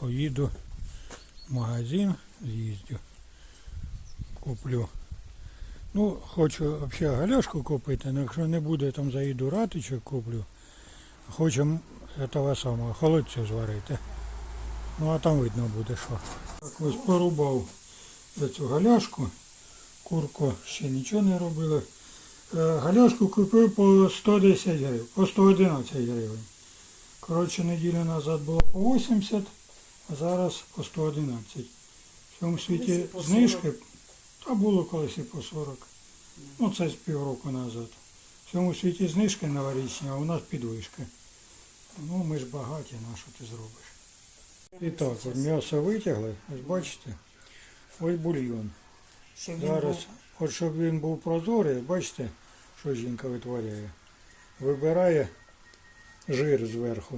поїду в магазин, з'їздю, куплю. Ну, хочу взагалі галяшку купити, але якщо не буде, там заїду ратичок куплю. Хочемо того самого, холодцю зварити. Ну а там видно буде що. Так ось порубав цю галяшку. Курку ще нічого не робили. Е, Галяшку купив по 110 гривень, по 111 гривень. Коротше, неділю назад було по 80, а зараз по 111. В цьому світі Колись і по 40. знижки, та було колись і по 40. Ну це з півроку назад. В цьому світі знижки новорічні, а у нас підвишки. Ну ми ж багаті, на що ти зробиш? І так, от м'ясо витягли, ось бачите, ось бульйон. Зараз, от щоб він був прозорий, бачите, що жінка витворяє. Вибирає жир зверху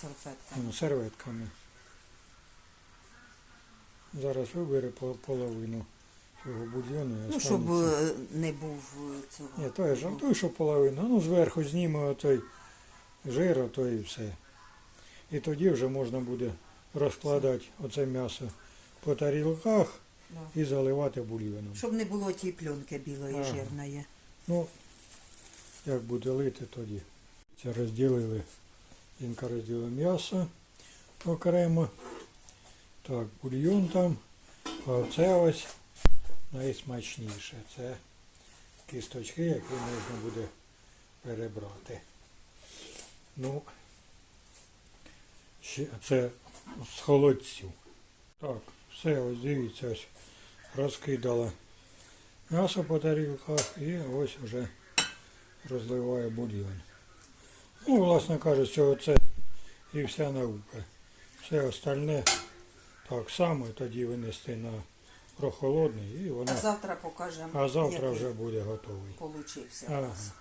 серветками. ну, серветками. Зараз вибере половину цього бульйону. Ну, щоб е, не був е, цього. Ні, то я жартую, що половину. Ну, зверху зніме отой жир, ото і все. І тоді вже можна буде розкладати оце м'ясо по тарілках Да. і заливати бульйоном. Щоб не було тієї пленки білої Ага. жирної. Ну, як буде лити тоді. Це розділили. Жінка розділила м'ясо окремо. Так, бульйон там. А це ось найсмачніше. Це кісточки, які можна буде перебрати. Ну, це з холодцю. Так, все, ось дивіться, ось розкидала м'ясо по тарілках і ось вже розливає бульйон. Ну, власне кажучи, оце і вся наука. Все остальне так само тоді винести на прохолодний і А завтра покажемо, А завтра який вже буде готовий. получився Ага. у нас.